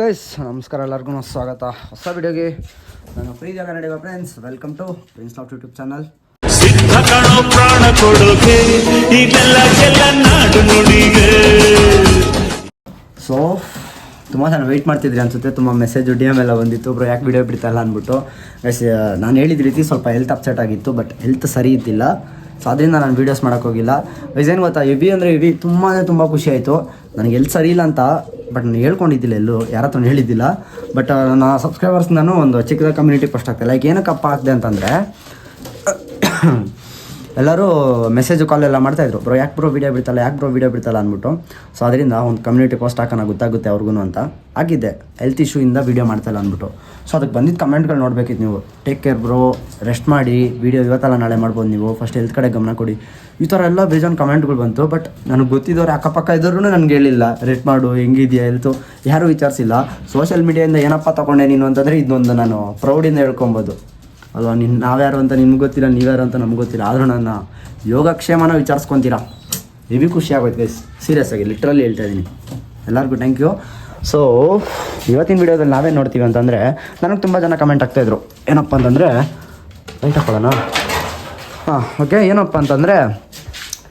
Guys ನಮಸ್ಕಾರ ಎಲ್ಲರಿಗೂ ಸ್ವಾಗತ. ಹೊಸ ವಿಡಿಯೋಗೆ ನಾನು ಜಾಗ ನಡೆಯುವ friends welcome to Prince Loft YouTube channel ಪ್ರಾಣ ಕೊಡೋಕೆ ಈಗೆಲ್ಲ ಎಲ್ಲ ನಾಡು ನುಡಿಗೆ. ಸೊ ತುಂಬ ಜನ ವೆಯ್ಟ್ ಮಾಡ್ತಿದ್ರಿ ಅನ್ಸುತ್ತೆ ತುಂಬ ಮೆಸೇಜ್ ಡಿ ಎಂ ಎಲ್ಲ ಬಂದಿತ್ತು ಬ್ರೋ ಯಾಕೆ ವಿಡಿಯೋ ಬಿಡ್ತಾಯಿಲ್ಲ ಅಂದ್ಬಿಟ್ಟು. ಗೈಸ್ ನಾನು ಹೇಳಿದ ರೀತಿ ಸ್ವಲ್ಪ ಹೆಲ್ತ್ ಅಪ್ಸೆಟ್ ಆಗಿತ್ತು ಬಟ್ ಹೆಲ್ತ್ ಸರಿ ಇದ್ದಿಲ್ಲ. ಸೊ ಅದರಿಂದ ನಾನು ವೀಡಿಯೋಸ್ ಮಾಡೋಕ್ಕೋಗಿಲ್ಲ ಗೈಸ್ ಏನು ಗೊತ್ತಾ ಎವಿ ಅಂದರೆ ಎವಿ ತುಂಬಾ ತುಂಬ ಖುಷಿ ಆಯಿತು. ನನಗೆ ಎಲ್ಲಿ ಸರಿ ಇಲ್ಲ ಅಂತ ಬಟ್ ನಾನು ಹೇಳ್ಕೊಂಡಿದ್ದಿಲ್ಲ ಎಲ್ಲೂ, ಯಾರ ಹತ್ರ ಹೇಳಿದ್ದಿಲ್ಲ. ಬಟ್ ನನ್ನ ಸಬ್ಸ್ಕ್ರೈಬರ್ಸ್ ನಾನು ಒಂದು ಚಿಕ್ಕದ ಕಮ್ಯುನಿಟಿ ಪೋಸ್ಟ್ ಆಗ್ತದೆ ಲೈಕ್ ಏನಕ್ಕಪ್ಪ ಆಗ್ತದೆ ಅಂತಂದರೆ ಎಲ್ಲರೂ ಮೆಸೇಜ್ ಕಾಲ್ ಎಲ್ಲ ಮಾಡ್ತಾಯಿದ್ರು ಬ್ರೋ, ಯಾಕೆ ಬ್ರೋ ವಿಡಿಯೋ ಬಿಡ್ತಲ್ಲ, ಯಾಕೆ ಬ್ರೋ ವಿಡಿಯೋ ಬಿಡ್ತಲ್ಲ? ಅಂದ್ಬಿಟ್ಟು. ಸೊ ಅದರಿಂದ ಒಂದು ಕಮ್ಯುನಿಟಿ ಪೋಸ್ಟ್ ಹಾಕೋಣ ಗೊತ್ತಾಗುತ್ತೆ ಅವ್ರಿಗೂ ಅಂತ. ಆಗಿದ್ದೆ ಹೆಲ್ತ್ ಇಶ್ಯೂಯಿಂದ ವಿಡಿಯೋ ಮಾಡ್ತಾಯಿಲ್ಲ ಅಂದ್ಬಿಟ್ಟು. ಸೊ ಅದಕ್ಕೆ ಬಂದಿದ್ದ ಕಮೆಂಟ್ಗಳು ನೋಡಬೇಕಿತ್ತು ನೀವು. Take care bro. ರೆಸ್ಟ್ ಮಾಡಿ. ವಿಡಿಯೋ ಇವತ್ತಲ್ಲ ನಾಳೆ ಮಾಡ್ಬೋದು ನೀವು. ಫಸ್ಟ್ ಹೆಲ್ತ್ ಕಡೆ ಗಮನ ಕೊಡಿ. ಈ ಥರ ಎಲ್ಲ ಬೇಜಾನ್ ಕಮೆಂಟ್ಗಳು ಬಂತು. ಬಟ್ ನನಗೆ ಗೊತ್ತಿದ್ದವ್ರು ಅಕ್ಕಪಕ್ಕ ಇದ್ದವ್ರು ನನಗೆ ಹೇಳಿಲ್ಲ. ರೆಸ್ಟ್ ಮಾಡು. ಹೆಂಗಿದೆಯಾ ಹೆಲ್ತು ಯಾರೂ ವಿಚಾರಿಸಿಲ್ಲ. ಸೋಷಿಯಲ್ ಮೀಡಿಯಾದಿಂದ ಏನಪ್ಪ ತೊಗೊಂಡೆ ನೀನು ಅಂತಂದರೆ, ಇದೊಂದು ನಾನು ಪ್ರೌಡಿಂದ ಹೇಳ್ಕೊಬೋದು. ಅಲ್ವಾ? ನಿನ್ನ ನಾವ್ಯಾರು ಅಂತ ನಿಮ್ಗೆ ಗೊತ್ತಿಲ್ಲ ನೀವ್ಯಾರು ಅಂತ ನಮ್ಗೆ ಗೊತ್ತಿಲ್ಲ. ಆದರೂ ನನ್ನ ಯೋಗಕ್ಷೇಮನ ವಿಚಾರಿಸ್ಕೊತೀರಾ? ನೀವು ಖುಷಿ ಆಗೋಯ್ತು ಗೈಸ್ ಸೀರಿಯಸ್ ಆಗಿ ಲಿಟ್ರಲ್ಲಿ ಹೇಳ್ತಾ ಇದ್ದೀನಿ ಎಲ್ಲರಿಗೂ ಥ್ಯಾಂಕ್ ಯು ಸೊ ಇವತ್ತಿನ ವಿಡಿಯೋದಲ್ಲಿ ನಾವೇನು ನೋಡ್ತೀವಿ ಅಂತಂದರೆ ನನಗೆ ತುಂಬ ಜನ ಕಮೆಂಟ್ ಆಗ್ತಾಯಿದ್ರು ಏನಪ್ಪ ಅಂತಂದರೆ ಲೈಟ್ ಹಾಕೊಳ್ಳೋಣ? ಹಾಂ ಓಕೆ ಏನಪ್ಪ ಅಂತಂದರೆ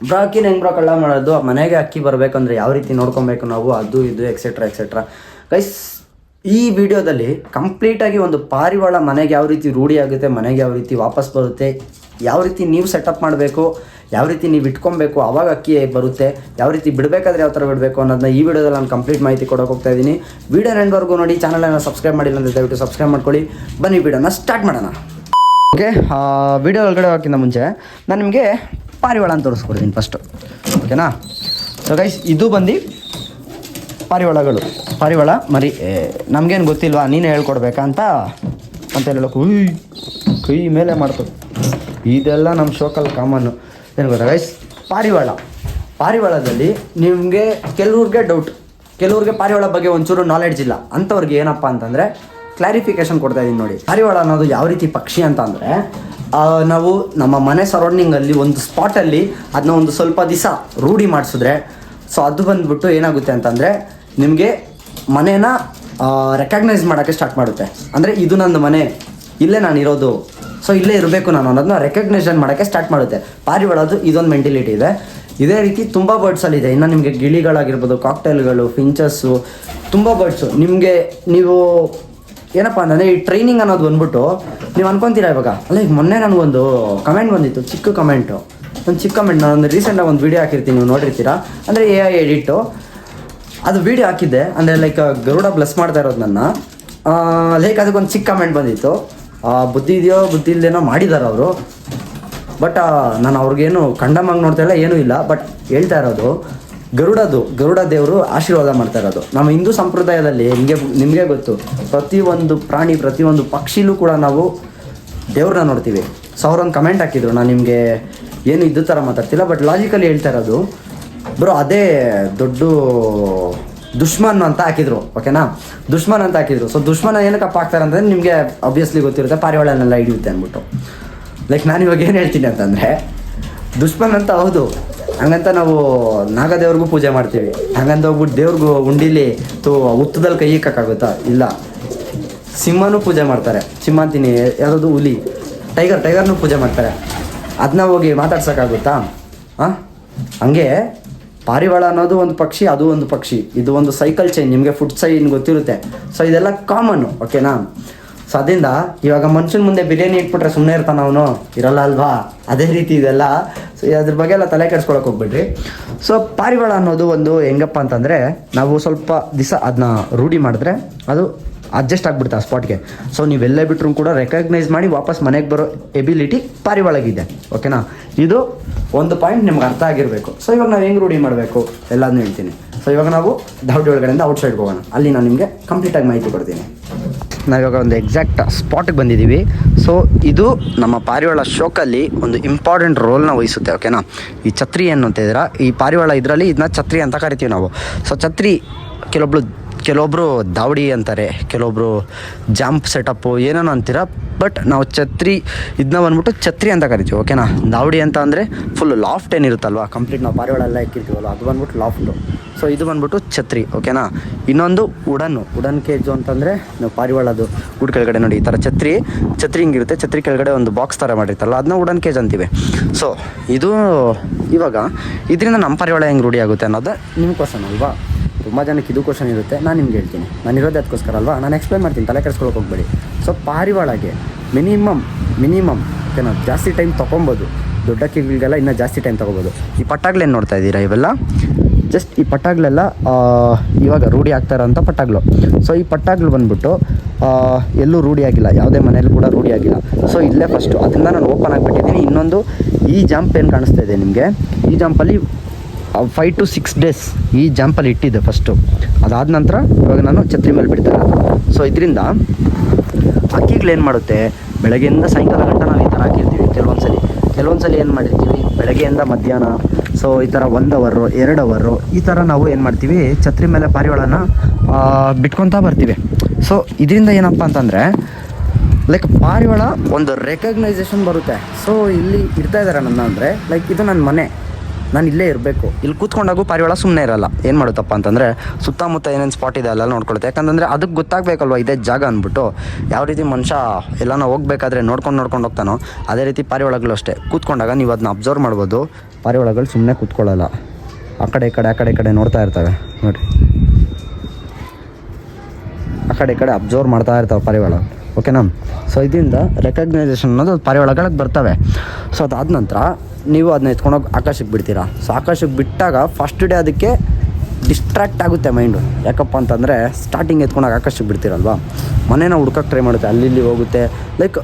ಬ್ರೋ ಅಕ್ಕಿನ ಹೆಂಗೆ ಬ್ರೋ ಕಳ್ಳ ಮಾಡೋದು ಮನೆಗೆ ಅಕ್ಕಿ ಬರಬೇಕಂದ್ರೆ ಯಾವ ರೀತಿ ನೋಡ್ಕೊಬೇಕು ನಾವು ಅದು ಇದು ಎಕ್ಸೆಟ್ರಾ ಎಕ್ಸೆಟ್ರಾ ಗೈಸ್ ಈ ವಿಡಿಯೋದಲ್ಲಿ ಕಂಪ್ಲೀಟಾಗಿ ಒಂದು ಪಾರಿವಾಳ ಮನೆಗೆ ಯಾವ ರೀತಿ ರೂಢಿಯಾಗುತ್ತೆ ಮನೆಗೆ ಯಾವ ರೀತಿ ವಾಪಸ್ ಬರುತ್ತೆ, ಯಾವ ರೀತಿ ನೀವು ಸೆಟಪ್ ಮಾಡಬೇಕು, ಯಾವ ರೀತಿ ನೀವು ಇಟ್ಕೊಬೇಕು, ಅವಾಗ ಅಕ್ಕಿ ಬರುತ್ತೆ, ಯಾವ ರೀತಿ ಬಿಡಬೇಕಾದ್ರೆ ಯಾವ ಥರ ಬಿಡಬೇಕು ಅನ್ನೋದನ್ನ ಈ ವಿಡಿಯೋದಲ್ಲಿ ನಾನು ಕಂಪ್ಲೀಟ್ ಮಾಹಿತಿ ಕೊಡೋಕೆ ಹೋಗ್ತಾ ಇದ್ದೀನಿ. ವಿಡಿಯೋ ಎಂಡ್ವರೆಗೂ ನೋಡಿ ಚಾನಲನ್ನು ಸಬ್ಸ್ಕ್ರೈಬ್ ಮಾಡಿಲ್ಲ ಅಂದರೆ ದಯವಿಟ್ಟು ಸಬ್ಸ್ಕ್ರೈಬ್ ಮಾಡ್ಕೊಳ್ಳಿ. ಬನ್ನಿ, ವಿಡಿಯೋನ ಸ್ಟಾರ್ಟ್ ಮಾಡೋಣ. ಓಕೆ ವಿಡಿಯೋ ಒಳಗಡೆ ಹೋಗೋಕ್ಕಿಂತ ಮುಂಚೆ ನಾನು ನಿಮಗೆ ಪಾರಿವಾಳ ಅಂತ ತೋರಿಸ್ಕೊಡ್ತೀನಿ ಫಸ್ಟು ಓಕೆನಾ ಸೊ ಗೈಸ್ ಇದು ಬಂದು ಪಾರಿವಾಳಗಳು ಪಾರಿವಾಳ ಮರಿ ನಮಗೇನು ಗೊತ್ತಿಲ್ವಾ? ನೀನೇ ಹೇಳ್ಕೊಡ್ಬೇಕಾ ಅಂತ? ಅಂತ ಹೇಳೋಕೆ ಉಯ್, ಕೈ ಮೇಲೆ ಮಾಡ್ತು. ಇದೆಲ್ಲ ನಮ್ಮ ಶೋಕಲ್ಲಿ ಕಾಮನ್ನು ಏನು ಗೊತ್ತಾ ಗೈಸ್ ಪಾರಿವಾಳ ಪಾರಿವಾಳದಲ್ಲಿ ನಿಮಗೆ ಕೆಲವ್ರಿಗೆ ಡೌಟ್ ಕೆಲವ್ರಿಗೆ ಪಾರಿವಾಳ ಬಗ್ಗೆ ಒಂಚೂರು ನಾಲೆಡ್ಜ್ ಇಲ್ಲ. ಅಂಥವ್ರಿಗೆ ಏನಪ್ಪ ಅಂತಂದರೆ ಕ್ಲಾರಿಫಿಕೇಶನ್ ಕೊಡ್ತಾ ಇದ್ದೀನಿ ನೋಡಿ. ಪಾರಿವಾಳ ಅನ್ನೋದು ಯಾವ ರೀತಿ ಪಕ್ಷಿ ಅಂತ ಅಂದರೆ ನಾವು ನಮ್ಮ ಮನೆ ಸರೌಂಡಿಂಗಲ್ಲಿ ಒಂದು ಸ್ಪಾಟಲ್ಲಿ ಅದನ್ನ ಒಂದು ಸ್ವಲ್ಪ ದಿವಸ ರೂಢಿ ಮಾಡಿಸಿದ್ರೆ, ಸೊ ಅದು ಬಂದ್ಬಿಟ್ಟು ಏನಾಗುತ್ತೆ ಅಂತಂದರೆ ನಿಮಗೆ ಮನೇನ ರೆಕಗ್ನೈಸ್ ಮಾಡೋಕ್ಕೆ ಸ್ಟಾರ್ಟ್ ಮಾಡುತ್ತೆ. ಅಂದರೆ ಇದು ನನ್ನ ಮನೆ, ಇಲ್ಲೇ ನಾನು ಇರೋದು. ಸೊ ಇಲ್ಲೇ ಇರಬೇಕು ನಾನು ಅನ್ನೋದನ್ನ ರೆಕಗ್ನೈಷನ್ ಮಾಡೋಕ್ಕೆ ಸ್ಟಾರ್ಟ್ ಮಾಡುತ್ತೆ. ಪಾರಿವಾಳದು ಇದೊಂದು ಮೆಂಟಿಲಿಟಿ ಇದೆ. ಇದೇ ರೀತಿ ತುಂಬ ಬರ್ಡ್ಸಲ್ಲಿ ಇದೆ. ಇನ್ನು ನಿಮಗೆ ಗಿಳಿಗಳಾಗಿರ್ಬೋದು ಕಾಕ್ಟೈಲ್ಗಳು ಫಿಂಚಸ್ಸು ತುಂಬ ಬರ್ಡ್ಸು ನಿಮಗೆ ನೀವು, ಏನಪ್ಪ ಅಂದರೆ ಈ ಟ್ರೈನಿಂಗ್ ಅನ್ನೋದು ಬಂದ್ಬಿಟ್ಟು, ನೀವು ಅನ್ಕೊಂತೀರಾ ಇವಾಗ? ಅಲ್ಲ ಈಗ ಮೊನ್ನೆ ನನಗೊಂದು ಕಮೆಂಟ್ ಬಂದಿತ್ತು, ಚಿಕ್ಕ ಕಮೆಂಟು ಒಂದು ಚಿಕ್ಕ ಕಮೆಂಟ್ ನಾನು ರೀಸೆಂಟಾಗಿ ಒಂದು ವಿಡಿಯೋ ಹಾಕಿರ್ತೀನಿ, ನೀವು ನೋಡಿರ್ತೀರಾ? ಅಂದರೆ ಎ ಐ ಎಡಿಟು ಅದು ವಿಡಿಯೋ ಹಾಕಿದ್ದೆ. ಅಂದರೆ ಲೈಕ್ ಗರುಡ ಬ್ಲೆಸ್ ಮಾಡ್ತಾ ಇರೋದು ನನ್ನ. ಲೈಕ್ ಅದಕ್ಕೊಂದು ಚಿಕ್ಕ ಕಮೆಂಟ್ ಬಂದಿತ್ತು. ಬುದ್ಧಿ ಇದೆಯೋ, ಬುದ್ಧಿ ಇಲ್ಲದೇನೋ ಮಾಡಿದ್ದಾರೆ ಅವರು. ಬಟ್ ನಾನು ಅವ್ರಿಗೇನು ಕಂಡಮಂಗೆ ನೋಡ್ತಾ ಇಲ್ಲ, ಏನೂ ಇಲ್ಲ. ಬಟ್ ಹೇಳ್ತಾ ಇರೋದು, ಗರುಡದು, ಗರುಡ ದೇವರು ಆಶೀರ್ವಾದ ಮಾಡ್ತಾ ಇರೋದು. ನಮ್ಮ ಹಿಂದೂ ಸಂಪ್ರದಾಯದಲ್ಲಿ ನಿಮಗೆ ನಿಮಗೆ ಗೊತ್ತು, ಪ್ರತಿಯೊಂದು ಪ್ರಾಣಿ, ಪ್ರತಿಯೊಂದು ಪಕ್ಷಿಲೂ ಕೂಡ ನಾವು ದೇವ್ರನ್ನ ನೋಡ್ತೀವಿ. ಸೊ ಅವ್ರೊಂದು ಕಮೆಂಟ್ ಹಾಕಿದ್ರು. ನಾನು ನಿಮಗೆ ಏನು ಇದ್ದು ಥರ ಮಾತಾಡ್ತಿಲ್ಲ ಬಟ್ ಲಾಜಿಕಲಿ ಹೇಳ್ತಾ ಇರೋದು ಬ್ರೋ, ಅದೇ ದೊಡ್ಡ ದುಶ್ಮನ್ ಅಂತ ಹಾಕಿದ್ರು ಓಕೆನಾ ದುಶ್ಮನ್ ಅಂತ ಹಾಕಿದ್ರು. ಸೊ ದುಶ್ಮನ ಏನಕ್ಕಪ್ಪ ಹಾಕ್ತಾರೆ ಅಂತಂದ್ರೆ ನಿಮಗೆ ಅಬ್ವಿಯಸ್ಲಿ ಗೊತ್ತಿರುತ್ತೆ, ಪಾರಿವಾಳನೆಲ್ಲ ಹಿಡಿಯುತ್ತೆ ಅಂದ್ಬಿಟ್ಟು. ಲೈಕ್ ನಾನು ಇವಾಗ ಏನು ಹೇಳ್ತೀನಿ ಅಂತಂದರೆ ದುಶ್ಮನ್ ಅಂತ ಹೌದು. ಹಂಗಂತ ನಾವು ನಾಗದೇವ್ರಿಗೂ ಪೂಜೆ ಮಾಡ್ತೀವಿ. ಹಂಗಂತ ಹೋಗ್ಬಿಟ್ಟು ದೇವ್ರಿಗೂ ಉಂಡಿಲಿ ತೋ ಉತ್ತದಲ್ಲಿ ಕೈ ಇಕ್ಕಾಗುತ್ತಾ ಇಲ್ಲ. ಸಿಂಹನೂ ಪೂಜೆ ಮಾಡ್ತಾರೆ. ಸಿಂಹ ಅಂತೀನಿ ಯಾವುದು ಹುಲಿ. ಟೈಗರ್, ಟೈಗರ್ನೂ ಪೂಜೆ ಮಾಡ್ತಾರೆ. ಅದನ್ನ ಹೋಗಿ ಮಾತಾಡ್ಸೋಕ್ಕಾಗುತ್ತಾ? ಹಾಂ ಹಂಗೆ ಪಾರಿವಾಳ ಅನ್ನೋದು ಒಂದು ಪಕ್ಷಿ, ಅದು ಒಂದು ಪಕ್ಷಿ. ಇದು ಒಂದು ಸೈಕಲ್ ಚೈನ್ ನಿಮಗೆ ಫುಡ್ ಸೈನ್ ಗೊತ್ತಿರುತ್ತೆ. ಸೊ ಇದೆಲ್ಲ ಕಾಮನ್ನು ಓಕೆನಾ ಸೊ ಅದರಿಂದ ಇವಾಗ ಮನುಷ್ಯನ ಮುಂದೆ ಬಿರಿಯಾನಿ ಇಟ್ಬಿಟ್ರೆ ಸುಮ್ಮನೆ ಇರ್ತಾನ ಅವನು? ಇರಲ್ಲ ಅಲ್ವಾ? ಅದೇ ರೀತಿ ಇದೆಲ್ಲ. ಸೊ ಅದ್ರ ಬಗ್ಗೆ ಎಲ್ಲ ತಲೆ ಕೆಡ್ಸ್ಕೊಳಕ್ಕೆ ಹೋಗ್ಬಿಡ್ರಿ. ಸೊ ಪಾರಿವಾಳ ಅನ್ನೋದು ಒಂದು ಹೆಂಗಪ್ಪ ಅಂತಂದರೆ, ನಾವು ಸ್ವಲ್ಪ ದಿವಸ ಅದನ್ನ ರೂಢಿ ಮಾಡಿದ್ರೆ ಅದು ಅಡ್ಜಸ್ಟ್ ಆಗ್ಬಿಡುತ್ತೆ ಆ ಸ್ಪಾಟ್ಗೆ. ಸೊ ನೀವೆಲ್ಲೇ ಬಿಟ್ಟರು ಕೂಡ ರೆಕಗ್ನೈಸ್ ಮಾಡಿ ವಾಪಸ್ ಮನೆಗೆ ಬರೋ ಎಬಿಲಿಟಿ ಪಾರಿವಾಳಗಿದೆ ಓಕೆನಾ ಇದು ಒಂದು ಪಾಯಿಂಟ್ ನಿಮ್ಗೆ ಅರ್ಥ ಆಗಿರಬೇಕು. ಸೊ ಇವಾಗ ನಾವು ಹೆಂಗೆ ರೂಢಿ ಮಾಡಬೇಕು? ಎಲ್ಲದನ್ನೂ ಹೇಳ್ತೀನಿ. ಸೊ ಇವಾಗ ನಾವು ದಾವಡಿ ಒಳಗಡೆಯಿಂದ ಔಟ್ಸೈಡ್ಗೆ ಹೋಗೋಣ. ಅಲ್ಲಿ ನಾನು ನಿಮಗೆ ಕಂಪ್ಲೀಟಾಗಿ ಮಾಹಿತಿ ಕೊಡ್ತೀನಿ. ನಾವಿವಾಗ ಒಂದು ಎಕ್ಸಾಕ್ಟ್ ಸ್ಪಾಟ್ಗೆ ಬಂದಿದ್ದೀವಿ. ಸೊ ಇದು ನಮ್ಮ ಪಾರಿವಾಳ ಶೋಕಲ್ಲಿ ಒಂದು ಇಂಪಾರ್ಟೆಂಟ್ ರೋಲ್ನ ವಹಿಸುತ್ತೆ ಓಕೆನಾ ಈ ಛತ್ರಿ ಏನು ಅಂತ ಇದ್ರೆ ಈ ಪಾರಿವಾಳ ಇದರಲ್ಲಿ ಇದನ್ನ ಛತ್ರಿ ಅಂತ ಕರಿತೀವಿ ನಾವು. ಸೊ ಛತ್ರಿ ಕೆಲವೊಬ್ಳು ಕೆಲವೊಬ್ಬರು ದಾವಡಿ ಅಂತಾರೆ ಕೆಲವೊಬ್ಬರು ಜಂಪ್ ಸೆಟಪ್ಪು ಏನೇನೋ ಅಂತೀರ ಬಟ್ ನಾವು ಛತ್ರಿ ಇದನ್ನ ಬಂದ್ಬಿಟ್ಟು ಛತ್ರಿ ಅಂತ ಕರಿತೀವಿ ಓಕೆನಾ ದಾವಡಿ ಅಂತ ಅಂದರೆ ಫುಲ್ ಲಾಫ್ಟ್ ಏನಿರುತ್ತಲ್ವ ಕಂಪ್ಲೀಟ್ ನಾವು ಪಾರಿವಾಳ ಇಕ್ಕಿರ್ತೀವಲ್ಲ ಅದು ಬಂದ್ಬಿಟ್ಟು ಲಾಫ್ಟು ಸೊ ಇದು ಬಂದ್ಬಿಟ್ಟು ಛತ್ರಿ ಓಕೆನಾ ಇನ್ನೊಂದು ಉಡನ್ನು ಉಡನ್ ಕೇಜು ಅಂತಂದರೆ ನಾವು ಪಾರಿವಾಳದು ಗುಡ್ ಕೆಳಗಡೆ ನೋಡಿ, ಈ ಥರ ಛತ್ರಿ ಛತ್ರಿ ಹಿಂಗಿರುತ್ತೆ, ಛತ್ರಿ ಕೆಳಗಡೆ ಒಂದು ಬಾಕ್ಸ್ ಥರ ಮಾಡಿರ್ತಲ್ಲ ಅದನ್ನ ಉಡನ್ ಕೇಜ್ ಅಂತೀವಿ. ಸೊ ಇದು ಇವಾಗ, ಇದರಿಂದ ನಮ್ಮ ಪಾರಿವಾಳ ಹೆಂಗೆ ರೂಢಿ ಆಗುತ್ತೆ ಅನ್ನೋದು ನಿಮ್ಮ ಕ್ವಶನ್ ಅಲ್ವಾ ತುಂಬ ಜನಕ್ಕೆ ಇದು ಕ್ವಶನ್ ಇರುತ್ತೆ. ನಾನು ನಿಮ್ಗೆ ಹೇಳ್ತೀನಿ. ನಾನು ಇರೋದು ಅದಕ್ಕೋಸ್ಕರ ಅಲ್ವಾ? ನಾನು ಎಕ್ಸ್ಪ್ಲೈನ್ ಮಾಡ್ತೀನಿ. ತಲೆ ಕೆಡಿಸ್ಕೊಳಕ್ಕೆ ಹೋಗ್ಬೇಡಿ. ಸೊ ಪಾರಿವಾಳಗೆ ಮಿನಿಮಮ್ ಮಿನಿಮಮ್ ಏನೋ ಜಾಸ್ತಿ ಟೈಮ್ ತೊಗೊಬೋದು ದೊಡ್ಡ ಕಿವಿಗೆಲ್ಲ ಇನ್ನೂ ಜಾಸ್ತಿ ಟೈಮ್ ತೊಗೊಬೋದು. ಈ ಪಟ್ಟಾಗ್ಲೇನು ನೋಡ್ತಾ ಇದ್ದೀರಾ ಇವೆಲ್ಲ? ಜಸ್ಟ್ ಈ ಪಟ್ಟಾಗ್ಲೆಲ್ಲ ಇವಾಗ ರೂಢಿ ಆಗ್ತಾ ಅಂತ ಪಟ್ಟಾಗ್ಲು ಸೊ ಈ ಪಟ್ಟಾಗ್ಲು ಬಂದ್ಬಿಟ್ಟು ಎಲ್ಲೂ ರೂಢಿಯಾಗಿಲ್ಲ ಯಾವುದೇ ಮನೇಲಿ ಕೂಡ ರೂಢಿಯಾಗಿಲ್ಲ ಸೊ ಇಲ್ಲೇ ಫಸ್ಟು ಅದರಿಂದ ನಾನು ಓಪನ್ ಆಗಿಬಿಟ್ಟಿದ್ದೀನಿ. ಇನ್ನೊಂದು ಈ ಜಂಪ್ ಏನು ಕಾಣಿಸ್ತಾ ಇದೆ ನಿಮಗೆ? ಈ ಜಂಪಲ್ಲಿ ಫೈವ್ ಟು ಸಿಕ್ಸ್ ಡೇಸ್ ಈ ಜಂಪಲ್ಲಿ ಇಟ್ಟಿದ್ದೆ ಫಸ್ಟು ಅದಾದ ನಂತರ ಇವಾಗ ನಾನು ಛತ್ರಿ ಮೇಲೆ ಬಿಡ್ತಾರೆ ಸೊ ಇದರಿಂದ ಹಕ್ಕಿಗಳು ಏನು ಮಾಡುತ್ತೆ? ಬೆಳಗ್ಗೆಯಿಂದ ಸಾಯಂಕಾಲ ಗಂಟ ನಾವು ಈ ಥರ ಹಾಕಿರ್ತೀವಿ ಕೆಲವೊಂದು ಸಲ ಕೆಲವೊಂದು ಸಲ ಏನು ಮಾಡಿರ್ತೀವಿ? ಬೆಳಗ್ಗೆಯಿಂದ ಮಧ್ಯಾಹ್ನ ಸೊ ಈ ಥರ ಒಂದು ಅವರು ಎರಡು ಅವರು ಈ ಥರ ನಾವು ಏನು ಮಾಡ್ತೀವಿ? ಛತ್ರಿ ಮೇಲೆ ಪಾರಿವಾಳನ ಬಿಟ್ಕೊತಾ ಬರ್ತೀವಿ. ಸೊ ಇದರಿಂದ ಏನಪ್ಪ ಅಂತಂದರೆ ಲೈಕ್ ಪಾರಿವಾಳ ಒಂದು ರೆಕಗ್ನೈಸೇಷನ್ ಬರುತ್ತೆ. ಸೊ ಇಲ್ಲಿ ಇಡ್ತಾ ಇದ್ದಾರೆ ನನ್ನ ಅಂದರೆ ಲೈಕ್ ಇದು ನನ್ನ ಮನೆ. ನಾನು ಇಲ್ಲೇ ಇರಬೇಕು. ಇಲ್ಲಿ ಕೂತ್ಕೊಂಡಾಗೂ ಪಾರಿವಾಳ ಸುಮ್ಮನೆ ಇರಲ್ಲ. ಏನು ಮಾಡುತ್ತಪ್ಪ ಅಂತಂದರೆ ಸುತ್ತಮುತ್ತ ಏನೇನು ಸ್ಪಾಟ್ ಇದೆ ಅಲ್ಲೆಲ್ಲ ನೋಡ್ಕೊಳುತ್ತೆ. ಯಾಕಂತಂದರೆ ಅದಕ್ಕೆ ಗೊತ್ತಾಗಬೇಕಲ್ವ ಇದೇ ಜಾಗ ಅಂದ್ಬಿಟ್ಟು. ಯಾವ ರೀತಿ ಮನುಷ್ಯ ಎಲ್ಲನೂ ಹೋಗ್ಬೇಕಾದ್ರೆ ನೋಡ್ಕೊಂಡು ನೋಡ್ಕೊಂಡು ಹೋಗ್ತಾನೋ, ಅದೇ ರೀತಿ ಪಾರಿವಾಳಗಳು ಅಷ್ಟೇ. ಕೂತ್ಕೊಂಡಾಗ ನೀವು ಅದನ್ನ ಅಬ್ಸರ್ವ್ ಮಾಡ್ಬೋದು. ಪಾರಿವಾಳಗಳು ಸುಮ್ಮನೆ ಕೂತ್ಕೊಳ್ಳಲ್ಲ. ಆ ಕಡೆ, ಈ ಕಡೆ, ಆ ಕಡೆ, ಈ ಕಡೆ ನೋಡ್ತಾ ಇರ್ತವೆ. ನೋಡಿ. ಆ ಕಡೆ, ಈ ಕಡೆ ಅಬ್ಸರ್ವ್ ಮಾಡ್ತಾ ಇರ್ತಾವೆ ಪಾರಿವಾಳ ಓಕೆನಾ ಸೊ ಇದರಿಂದ ರೆಕಗ್ನೈಸೇಷನ್ ಅನ್ನೋದು ಪಾರಿವಾಳಗಳಿಗೆ ಬರ್ತವೆ. ಸೊ ಅದಾದ ನಂತರ ನೀವು ಅದನ್ನ ಎತ್ಕೊಂಡೋಗಿ ಆಕಾಶಕ್ಕೆ ಬಿಡ್ತೀರಾ? ಸೊ ಆಕಾಶಕ್ಕೆ ಬಿಟ್ಟಾಗ ಫಸ್ಟ್ ಡೇ ಅದಕ್ಕೆ ಡಿಸ್ಟ್ರಾಕ್ಟ್ ಆಗುತ್ತೆ ಮೈಂಡು ಯಾಕಪ್ಪ ಅಂತಂದರೆ ಸ್ಟಾರ್ಟಿಂಗ್ ಎತ್ಕೊಂಡಾಗ ಆಕಾಶಕ್ಕೆ ಬಿಡ್ತೀರಲ್ವಾ? ಮನೇನ ಹುಡ್ಕಕ್ಕೆ ಟ್ರೈ ಮಾಡುತ್ತೆ, ಅಲ್ಲಿ ಇಲ್ಲಿ ಹೋಗುತ್ತೆ. ಲೈಕ್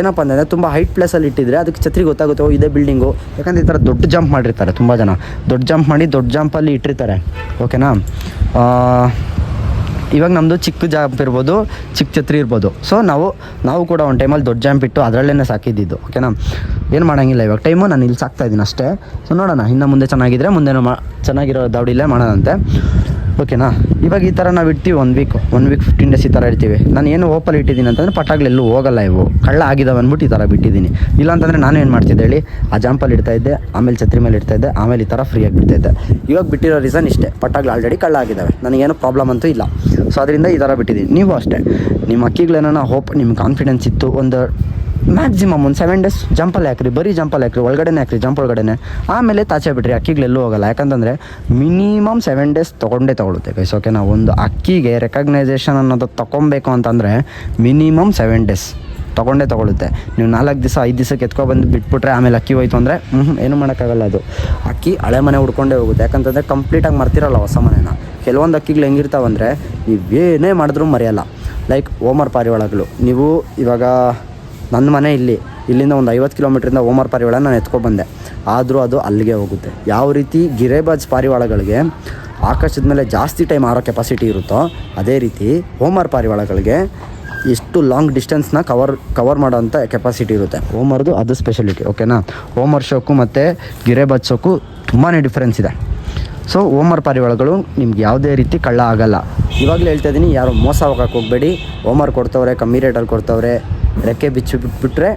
ಏನಪ್ಪ ಅಂತಂದರೆ ತುಂಬ ಹೈಟ್ ಪ್ಲೇಸಲ್ಲಿ ಇಟ್ಟಿದ್ರೆ ಅದಕ್ಕೆ ಛತ್ರಿ ಗೊತ್ತಾಗುತ್ತೆ, ಓ, ಇದೇ ಬಿಲ್ಡಿಂಗು ಯಾಕಂದರೆ ಈ ಥರ ದೊಡ್ಡ ಜಂಪ್ ಮಾಡಿರ್ತಾರೆ ತುಂಬ ಜನ. ದೊಡ್ಡ ಜಂಪ್ ಮಾಡಿ ದೊಡ್ಡ ಜಂಪಲ್ಲಿ ಇಟ್ಟಿರ್ತಾರೆ. ಓಕೆನಾ ಇವಾಗ ನಮ್ಮದು ಚಿಕ್ಕ ಜಾಂಪ್ ಇರ್ಬೋದು, ಚಿಕ್ಕ ಛತ್ರಿ ಇರ್ಬೋದು. ಸೊ ನಾವು ನಾವು ಕೂಡ ಒಂದು ಟೈಮಲ್ಲಿ ದೊಡ್ಡ ಜಾಂಪ್ ಇಟ್ಟು ಅದರಲ್ಲೇ ಸಾಕಿದ್ದಿದ್ದು ಓಕೆನಾ ಏನು ಮಾಡೋಂಗಿಲ್ಲ ಇವಾಗ. ಟೈಮು ನಾನು ಇಲ್ಲಿ ಸಾಕ್ತಾ ಇದ್ದೀನಿ ಅಷ್ಟೇ. ಸೊ ನೋಡೋಣ, ಇನ್ನು ಮುಂದೆ ಚೆನ್ನಾಗಿದ್ರೆ ಮುಂದೆ ಮಾ ಚೆನ್ನಾಗಿರೋ ದಾವಡಿಲೇ ಮಾಡೋಣಂತೆ. ಓಕೆನಾ ಇವಾಗ ಈ ಥರ ನಾವು ಇಡ್ತೀವಿ ಒಂದು week one week fifteen days ಈ ಥರ ಇರ್ತೀವಿ ನಾನು ಏನು ಓಪಲ್ ಇಟ್ಟಿದ್ದೀನಿ ಅಂತಂದರೆ ಪಟಾಗ್ಲೆಲ್ಲೂ ಹೋಗಲ್ಲ ಇವು. ಕಳ್ಳ ಆಗಿದಾವೆ ಅಂದ್ಬಿಟ್ಟು ಈ ಥರ ಬಿಟ್ಟಿದ್ದೀನಿ. ಇಲ್ಲ ಅಂತಂದರೆ ನಾನು ಏನು ಮಾಡ್ತಿದ್ದೆ ಹೇಳಿ, ಆ ಜಾಂಪಲ್ಲಿ ಇಡ್ತಾ ಇದ್ದೆ, ಆಮೇಲೆ ಛತ್ರಿ ಮೇಲೆ ಇಡ್ತಾ ಇದ್ದೆ, ಆಮೇಲೆ ಈ ಥರ ಫ್ರೀಯಾಗಿ ಬಿಡ್ತಾ ಇದ್ದೆ. ಇವಾಗ ಬಿಟ್ಟಿರೋ ರೀಸನ್ ಇಷ್ಟೇ. ಪಟಾಗ್ಲು ಆಲ್ರೆಡಿ ಕಳ್ಳ ಆಗಿದ್ದಾವೆ ನನಗೇನು ಪ್ರಾಬ್ಲಮ್ ಅಂತೂ ಇಲ್ಲ. ಸೊ ಅದರಿಂದ ಈ ಥರ ಬಿಟ್ಟಿದ್ದೀನಿ ನೀವು ಅಷ್ಟೇ. ನಿಮ್ಮ ಅಕ್ಕಿಗಳೇನೋ ಹೋಪ್ ನಿಮ್ಮ ಕಾನ್ಫಿಡೆನ್ಸ್ ಇತ್ತು. ಒಂದು ಮ್ಯಾಕ್ಸಿಮಮ್ ಒಂದು ಸೆವೆನ್ ಡೇಸ್ ಜಂಪಲ್ಲಿ ಹಾಕ್ರಿ, ಬರೀ ಜಂಪಲ್ಲಿ ಹಾಕ್ರಿ, ಒಳಗಡೆನೇ ಹಾಕ್ರಿ ಜಂಪ್ ಒಳಗಡೆನೆ. ಆಮೇಲೆ ತಾಚೆ ಬಿಡ್ರಿ ಅಕ್ಕಿಗಳೆಲ್ಲೂ ಹೋಗಲ್ಲ. ಯಾಕಂತಂದರೆ ಮಿನಿಮಮ್ ಸೆವೆನ್ ಡೇಸ್ ತೊಗೊಂಡೇ ತೊಗೊಳುತ್ತೆ ಗೈಸ್ ನಾವು ಒಂದು ಅಕ್ಕಿಗೆ ರೆಕಗ್ನೈಸೇಷನ್ ಅನ್ನೋದು ತೊಗೊಬೇಕು ಅಂತಂದರೆ ಮಿನಿಮಮ್ ಸೆವೆನ್ ಡೇಸ್ ತೊಗೊಂಡೇ ತೊಗೊಳುತ್ತೆ. ನೀವು ನಾಲ್ಕು ದಿವಸ, ಐದು ದಿವಸಕ್ಕೆ ಎತ್ಕೊಬಂದು ಬಿಟ್ಬಿಟ್ರೆ ಆಮೇಲೆ ಅಕ್ಕಿ ಹೋಯ್ತು ಅಂದರೆ ಹ್ಞೂ ಏನು ಮಾಡೋಕ್ಕಾಗಲ್ಲ ಅದು. ಅಕ್ಕಿ ಹಳೆ ಮನೆ ಹುಡ್ಕೊಂಡೇ ಹೋಗುತ್ತೆ. ಯಾಕಂತಂದರೆ ಕಂಪ್ಲೀಟಾಗಿ ಮರ್ತಿರಲ್ಲ ಹೊಸ ಮನೆನ. ಕೆಲವೊಂದು ಅಕ್ಕಿಗಳು ಹೆಂಗಿರ್ತಾವಂದರೆ ನೀವೇನೇ ಮಾಡಿದ್ರೂ ಮರೆಯಲ್ಲ. ಲೈಕ್ ಓಮರ್ ಪಾರಿವಾಳಗಳು. ನೀವು ಇವಾಗ ನನ್ನ ಮನೆ ಇಲ್ಲಿ, ಇಲ್ಲಿಂದ ಒಂದು ಐವತ್ತು ಕಿಲೋಮೀಟ್ರಿಂದ ಓಮರ್ ಪಾರಿವಾಳ ನಾನು ಎತ್ಕೊಬಂದೆ ಆದರೂ ಅದು ಅಲ್ಲಿಗೆ ಹೋಗುತ್ತೆ. ಯಾವ ರೀತಿ ಗಿರೇಬಾಜ್ ಪಾರಿವಾಳಗಳಿಗೆ ಆಕಾಶದ ಮೇಲೆ ಜಾಸ್ತಿ ಟೈಮ್ ಆರೋ ಕೆಪಾಸಿಟಿ ಇರುತ್ತೋ, ಅದೇ ರೀತಿ ಓಮರ್ ಪಾರಿವಾಳಗಳಿಗೆ ಎಷ್ಟು ಲಾಂಗ್ ಡಿಸ್ಟೆನ್ಸ್ನ ಕವರ್ ಕವರ್ ಮಾಡೋಂಥ ಕೆಪಾಸಿಟಿ ಇರುತ್ತೆ. ಓಮರ್ದು ಅದು ಸ್ಪೆಷಲಿಟಿ ಓಕೆನಾ ಓಮರ್ ಶೋಕು ಮತ್ತು ಗಿರೆಬಾಜ್ ಶೋಕು ತುಂಬಾ ಡಿಫ್ರೆನ್ಸ್ ಇದೆ. ಸೊ ಓಮರ್ ಪಾರಿವಾಳಗಳು ನಿಮ್ಗೆ ಯಾವುದೇ ರೀತಿ ಕಳ್ಳ ಆಗಲ್ಲ. ಇವಾಗಲೇ ಹೇಳ್ತಾ ಇದ್ದೀನಿ, ಯಾರು ಮೋಸ ಹೋಗಕ್ಕೆ ಹೋಗಬೇಡಿ. ಓಮರ್ ಕೊಡ್ತವ್ರೆ, ಕಮ್ಮಿ ರೇಟಲ್ಲಿ ಕೊಡ್ತವ್ರೆ. ರೆಕ್ಕೆ ಬಿಚ್ಚು ಬಿಟ್ಬಿಟ್ರೆ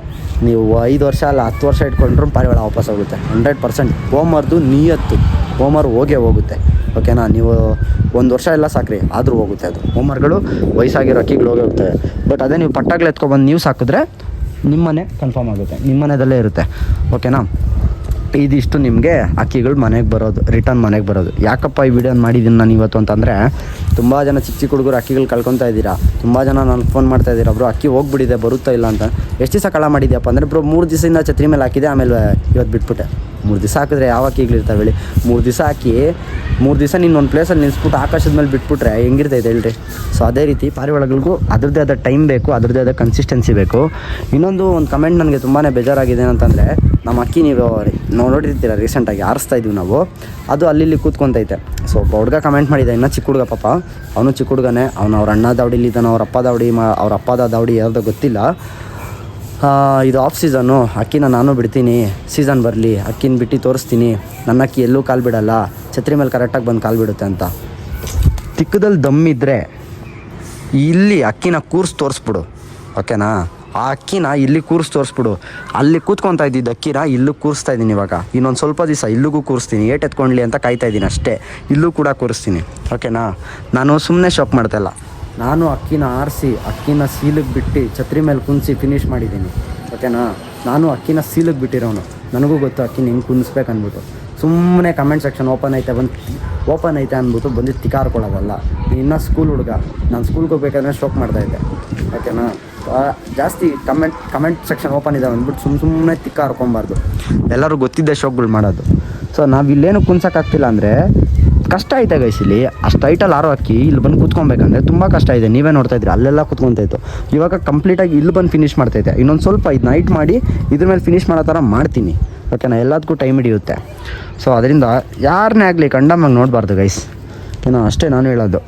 ನೀವು ಐದು ವರ್ಷ ಅಲ್ಲ ಹತ್ತು ವರ್ಷ ಇಟ್ಕೊಂಡ್ರೂ ಪಾರಿವಾಳ ವಾಪಸ್ ಹೋಗುತ್ತೆ. ಹಂಡ್ರೆಡ್ ಪರ್ಸೆಂಟ್ ಓಮರ್ದು ನಿಯತ್ತು. ಓಮರ್ ಹೋಗೇ ಹೋಗುತ್ತೆ. ಓಕೆನಾ ನೀವು ಒಂದು ವರ್ಷ ಎಲ್ಲ ಸಾಕ್ರಿ, ಆದರೂ ಹೋಗುತ್ತೆ ಅದು. ಓಮರ್ಗಳು ವಯಸ್ಸಾಗಿರೋ ಅಕ್ಕಿಗಳು ಹೋಗಿ ಹೋಗ್ತವೆ ಬಟ್ ಅದೇ ನೀವು ಪಟ್ಟಾಗ್ಲೆ ಎತ್ಕೊಬಂದು ನೀವು ಸಾಕಿದ್ರೆ ನಿಮ್ಮನೆ ಕನ್ಫರ್ಮ್ ಆಗುತ್ತೆ. ನಿಮ್ಮನೆದಲ್ಲೇ ಇರುತ್ತೆ. ಓಕೆನಾ ಇದಿಷ್ಟು ನಿಮಗೆ ಅಕ್ಕಿಗಳು ಮನೆಗೆ ಬರೋದು ರಿಟರ್ನ್ ಮನೆಗೆ ಬರೋದು. ಯಾಕಪ್ಪ ಈ ವಿಡಿಯೋನ ಮಾಡಿದ್ದೀನಿ ನಾನು ಇವತ್ತು ಅಂತಂದರೆ, ತುಂಬ ಜನ ಚಿಕ್ಕ ಚಿಕ್ಕ ಹುಡುಗರು ಅಕ್ಕಿಗಳು ಕಳ್ಕೊತಾ ಇದ್ದೀರಾ? ತುಂಬ ಜನ ನಾನು ಫೋನ್ ಮಾಡ್ತಾ ಇದ್ದೀರಾ? ಬ್ರೋ, ಅಕ್ಕಿ ಹೋಗ್ಬಿಟ್ಟಿದೆ, ಬರುತ್ತಾ ಇಲ್ಲ ಅಂತ. ಎಷ್ಟು ದಿವಸ ಕಳ ಮಾಡಿದ್ಯಪ್ಪ ಅಂದರೆ, ಬ್ರೋ, ಮೂರು ದಿವಸದಿಂದ ಛತ್ರಿ ಮೇಲೆ ಹಾಕಿದೆ, ಆಮೇಲೆ ಇವತ್ತು ಬಿಟ್ಬಿಟ್ಟೆ. ಮೂರು ದಿವಸ ಹಾಕಿದ್ರೆ ಯಾವ ಅಕ್ಕಿಗಳಿರ್ತಾವೆ ಹೇಳಿ? ಮೂರು ದಿವಸ ಹಾಕಿ, ಮೂರು ದಿವಸ ನೀನು ಒಂದು ಪ್ಲೇಸಲ್ಲಿ ನಿಲ್ಸ್ಬಿಟ್ಟು ಆಕಾಶದ ಮೇಲೆ ಬಿಟ್ಬಿಟ್ರೆ ಹೆಂಗಿರ್ತೈತೆ ಹೇಳ್ರಿ? ಸೊ ಅದೇ ರೀತಿ ಪಾರಿವಾಳಗಳಿಗೂ ಅದ್ರದ್ದೇ ಆದ ಟೈಮ್ ಬೇಕು, ಅದರದ್ದೇ ಆದ ಕನ್ಸಿಸ್ಟೆನ್ಸಿ ಬೇಕು. ಇನ್ನೊಂದು ಒಂದು ಕಮೆಂಟ್ ನನಗೆ ತುಂಬಾ ಬೇಜಾರಾಗಿದೆ ಅಂತಂದರೆ ನಮ್ಮ ಅಕ್ಕಿ ನೀವು ನಾವು ನೋಡಿರ್ತೀರ ರೀಸೆಂಟಾಗಿ ಆರಿಸ್ತಾ ಇದ್ವಿ ನಾವು. ಅದು ಅಲ್ಲಿ ಕೂತ್ಕೊಂತೈತೆ. ಸೊ ಒಬ್ಬ ಹುಡುಗ ಕಮೆಂಟ್ ಮಾಡಿದೆ, ಇನ್ನೂ ಚಿಕ್ಕ ಹುಡುಗ ಪಾಪ. ಅವನು ಚಿಕ್ಕ ಹುಡುಗನೇ, ಅವನು ಅವ್ರ ಅಣ್ಣ ದಾವಡಿಲಿ ಇದ್ದಾನೆ, ಅವ್ರ ಅಪ್ಪ ದಾವಡಿ, ಮಾ, ಅವ್ರ ಅಪ್ಪದ ದಾವಡಿ ಯಾವುದೋ ಗೊತ್ತಿಲ್ಲ. ಇದು ಆಫ್ ಸೀಸನ್ನು ಅಕ್ಕಿನ ನಾನು ಬಿಡ್ತೀನಿ. ಸೀಸನ್ ಬರಲಿ. ಅಕ್ಕಿನ ಬಿಟ್ಟು ತೋರಿಸ್ತೀನಿ. ನನ್ನ ಅಕ್ಕಿ ಎಲ್ಲೂ ಕಾಲು ಬಿಡಲ್ಲ. ಛತ್ರಿ ಮೇಲೆ ಕರೆಕ್ಟಾಗಿ ಬಂದು ಕಾಲು ಬಿಡುತ್ತೆ ಅಂತ. ತಿಕ್ಕದಲ್ಲಿ ದಮ್ಮಿದ್ರೆ ಇಲ್ಲಿ ಅಕ್ಕಿನ ಕೂರ್ಸಿ ತೋರಿಸ್ಬಿಡು. ಓಕೆನಾ ಆ ಅಕ್ಕಿನ ಇಲ್ಲಿ ಕೂರ್ಸಿ ತೋರಿಸ್ಬಿಡು. ಅಲ್ಲಿ ಕೂತ್ಕೊತಾ ಇದ್ದಿದ್ದು ಅಕ್ಕಿನ ಇಲ್ಲೂ ಕೂರಿಸ್ತಾ ಇದ್ದೀನಿ ಇವಾಗ. ಇನ್ನೊಂದು ಸ್ವಲ್ಪ ದಿವಸ ಇಲ್ಲಿಗೂ ಕೂರಿಸ್ತೀನಿ. ಏಟ್ ಎತ್ಕೊಂಡ್ಲಿ ಅಂತ ಕಾಯ್ತಾ ಇದ್ದೀನಿ ಅಷ್ಟೇ. ಇಲ್ಲೂ ಕೂಡ ಕೂರಿಸ್ತೀನಿ. ಓಕೆನಾ ನಾನು ಸುಮ್ಮನೆ ಶಾಪ್ ಮಾಡ್ತಾಯಿಲ್ಲ ನಾನು ಅಕ್ಕಿನ ಆರಿಸಿ, ಅಕ್ಕಿನ ಸೀಲಿಗೆ ಬಿಟ್ಟು ಛತ್ರಿ ಮೇಲೆ ಕುಂದಿಸಿ ಫಿನಿಷ್ ಮಾಡಿದ್ದೀನಿ. ಓಕೆನಾ ನಾನು ಅಕ್ಕಿನ ಸೀಲಿಗೆ ಬಿಟ್ಟಿರೋನು. ನನಗೂ ಗೊತ್ತು ಅಕ್ಕಿನ ಹಿಂಗೆ ಕುಂದಿಸ್ಬೇಕು ಅಂದ್ಬಿಟ್ಟು ಸುಮ್ಮನೆ ಕಮೆಂಟ್ ಸೆಕ್ಷನ್ ಓಪನ್ ಐತೆ ಬಂದು ಓಪನ್ ಐತೆ ಅಂದ್ಬಿಟ್ಟು ಬಂದು ತಿಕಾರ್ಕೊಳ್ಳೋದಲ್ಲ. ಇನ್ನೂ ಸ್ಕೂಲ್ ಹುಡುಗ. ನಾನು ಸ್ಕೂಲ್ಗೆ ಹೋಗ್ಬೇಕಾದ್ರೆ ಮಾಡ್ತಾ ಇದ್ದೆ. ಓಕೆನಾ ಜಾಸ್ತಿ ಕಮೆಂಟ್ ಕಮೆಂಟ್ ಸೆಕ್ಷನ್ ಓಪನ್ ಇದೆ ಅಂದ್ಬಿಟ್ಟು ಸುಮ್ಮ ಸುಮ್ಮನೆ ತಿಕ್ಕ ಹರ್ಕೊಬಾರ್ದು ಎಲ್ಲರೂ ಗೊತ್ತಿದ್ದೆ ಶೋಕ್ಗಳು ಮಾಡೋದು. ಸೊ ನಾವು ಇಲ್ಲೇನು ಕುನ್ಸೋಕ್ಕಾಗ್ತಿಲ್ಲ ಅಂದರೆ ಕಷ್ಟ ಐತೆ ಗೈಸ್ ಇಲ್ಲಿ. ಅಷ್ಟು ಹೈಟಲ್ಲಿ ಆರೋ ಅಕ್ಕಿ, ಇಲ್ಲಿ ಬಂದು ಕೂತ್ಕೊಬೇಕಂದ್ರೆ ತುಂಬ ಕಷ್ಟ ಇದೆ. ನೀವೇ ನೋಡ್ತಾ ಇದ್ರಿ ಅಲ್ಲೆಲ್ಲ ಕೂತ್ಕೊತಾಯಿತ್ತು ಇವಾಗ ಕಂಪ್ಲೀಟಾಗಿ ಇಲ್ಲಿ ಬಂದು ಫಿನಿಷ್ ಮಾಡ್ತೈತೆ ಇನ್ನೊಂದು ಸ್ವಲ್ಪ ಇದು ನೈಟ್ ಮಾಡಿ ಇದ್ರ ಮೇಲೆ ಫಿನಿಶ್ ಮಾಡೋ ಥರ ಮಾಡ್ತೀನಿ. ಓಕೆನಾ ಎಲ್ಲದಕ್ಕೂ ಟೈಮ್ ಹಿಡಿಯುತ್ತೆ. ಸೊ ಅದರಿಂದ ಯಾರನ್ನೇ ಆಗಲಿ ಕಂಡಮ್ಮಾಗಿ ನೋಡಬಾರ್ದು ಗೈಸ್ ಏನೋ ಅಷ್ಟೇ ನಾನು ಹೇಳೋದು.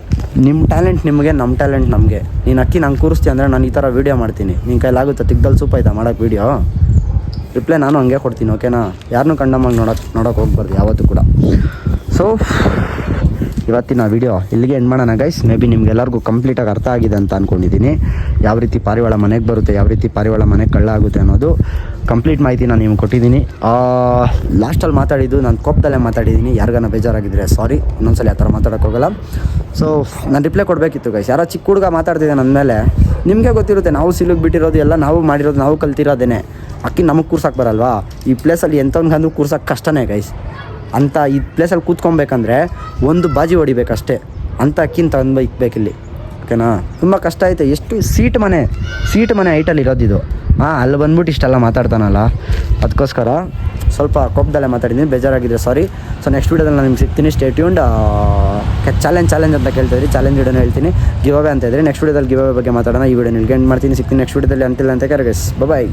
ನಿಮ್ಮ ಟ್ಯಾಲೆಂಟ್ ನಿಮಗೆ ನಮ್ಮ ಟ್ಯಾಲೆಂಟ್ ನಮಗೆ. ನೀನು ಅಕ್ಕಿ ನಂಗೆ ಕೂರಿಸ್ತೀಯ ಅಂದರೆ ನಾನು ಈ ಥರ ವೀಡಿಯೋ ಮಾಡ್ತೀನಿ. ನಿನ್ನ ಕೈಲಾಗುತ್ತೆ ತಿಗ್ದಲ್ಲಿ ಸೂಪ್ ಆಯ್ತಾ? ಮಾಡೋಕ್ಕೆ ವೀಡಿಯೋ ರಿಪ್ಲೈ ನಾನು ಹಂಗೆ ಕೊಡ್ತೀನಿ ಓಕೆನಾ ಯಾರನ್ನೂ ಕಂಡಮ್ಮಾಗಿ ನೋಡೋಕೆ ನೋಡೋಕೆ ಹೋಗ್ಬಾರ್ದು, ಯಾವತ್ತೂ ಕೂಡ. ಸೊ ಇವತ್ತಿನ ವಿಡಿಯೋ ಇಲ್ಲಿಗೆ ಎಂಡ್ ಮಾಡೋಣ ಗೈಸ್ ಮೇ ಬಿ ನಿಮ್ಗೆಲ್ಲರಿಗೂ ಕಂಪ್ಲೀಟಾಗಿ ಅರ್ಥ ಆಗಿದೆ ಅಂತ ಅಂದ್ಕೊಂಡಿದ್ದೀನಿ ಯಾವ ರೀತಿ ಪಾರಿವಾಳ ಮನೆಗೆ ಬರುತ್ತೆ, ಯಾವ ರೀತಿ ಪಾರಿವಾಳ ಮನೆಗೆ ಕಳ್ಳ ಆಗುತ್ತೆ ಅನ್ನೋದು ಕಂಪ್ಲೀಟ್ ಮಾಹಿತಿ ನಾನು ನಿಮ್ಗೆ ಕೊಟ್ಟಿದ್ದೀನಿ ಲಾಸ್ಟಲ್ಲಿ ಮಾತಾಡಿದ್ದು, ನಾನು ಕೋಪದಲ್ಲೇ ಮಾತಾಡಿದ್ದೀನಿ. ಯಾರಿಗಾನ ಬೇಜಾರಾಗಿದ್ದರೆ ಸಾರಿ ಇನ್ನೊಂದ್ಸಲ ಆ ಥರ ಮಾತಾಡೋಕೆ ಹೋಗಲ್ಲ. ಸೊ ನಾನು ರಿಪ್ಲೈ ಕೊಡಬೇಕಿತ್ತು ಗೈಸ್ ಯಾರೋ ಚಿಕ್ಕ ಹುಡುಗ ಮಾತಾಡ್ತಿದ್ದೆ ನನ್ನ ಮೇಲೆ, ನಿಮಗೆ ಗೊತ್ತಿರುತ್ತೆ, ನಾವು ಸಿಲುಗ್ ಬಿಟ್ಟಿರೋದು ಎಲ್ಲ ನಾವು ಮಾಡಿರೋದು ನಾವು ಕಲ್ತಿರೋದೇನೆ. ಅಕ್ಕಿ ನಮಗೆ ಕೂರ್ಸಕ್ಕೆ ಬರಲ್ವಾ? ಈ ಪ್ಲೇಸಲ್ಲಿ ಎಂಥವ್ನಿಗಂದ್ರೂ ಕೂರ್ಸಕ್ಕೆ ಕಷ್ಟನೇ ಗೈಸ್ ಅಂತ ಈ ಪ್ಲೇಸಲ್ಲಿ ಕೂತ್ಕೊಬೇಕಂದ್ರೆ ಒಂದು ಬಾಜಿ ಹೊಡಿಬೇಕಷ್ಟೇ. ಅಂತ ಅಕ್ಕಿನ ತಂದು ಇಕ್ಬೇಕಿಲ್ಲಿ. ಓಕೆನಾ? ತುಂಬ ಕಷ್ಟ ಐತೆ. ಎಷ್ಟು ಸೀಟ್ ಮನೆ ಸೀಟ್ ಮನೆ ಐಟಲ್ಲಿ ಇರೋದಿದು. ಹಾಂ ಅಲ್ಲಿ ಬಂದ್ಬಿಟ್ಟು ಇಷ್ಟೆಲ್ಲ ಮಾತಾಡ್ತಾನಲ್ಲ. ಅದಕ್ಕೋಸ್ಕರ ಸ್ವಲ್ಪ ಕೋಪದಲ್ಲೇ ಮಾತಾಡಿದ್ದೀನಿ. ಬೇಜಾರಾಗಿದ್ದರೆ ಸಾರಿ ಸೊ ನೆಕ್ಸ್ಟ್ ವೀಡಿಯೋದಲ್ಲಿ ನಾನು ನಿಮ್ಗೆ ಸಿಗ್ತೀನಿ. ಸ್ಟೇ ಟ್ಯೂನ್ಡ್ ಚಾಲೆಂಜ್ ಚಾಲೆಂಜ್ ಅಂತ ಕೇಳ್ತಿದ್ರಿ ಚಾಲೆಂಜ್ ವಿಡಿಯೋನ ಹೇಳ್ತೀನಿ. ಗಿವ್ ಅವೇ ಅಂತ ಇದ್ರಿ. ನೆಕ್ಸ್ಟ್ ವೀಡಿಯೋದಲ್ಲಿ ಗಿವ್ ಅವೇ ಬಗ್ಗೆ ಮಾತಾಡೋಣ. ಈ ವೀಡಿಯೋ ನಿಲ್ಗೆ ಎಂಡ್ ಮಾಡ್ತೀನಿ. ಸಿಗ್ತೀನಿ ನೆಕ್ಸ್ಟ್ ವೀಡಿಯೋದಲ್ಲಿ ಅಂತಿಲ್ಲ ಅಂತ ಕರೆ ಗೈಸ್ ಬಾಯ್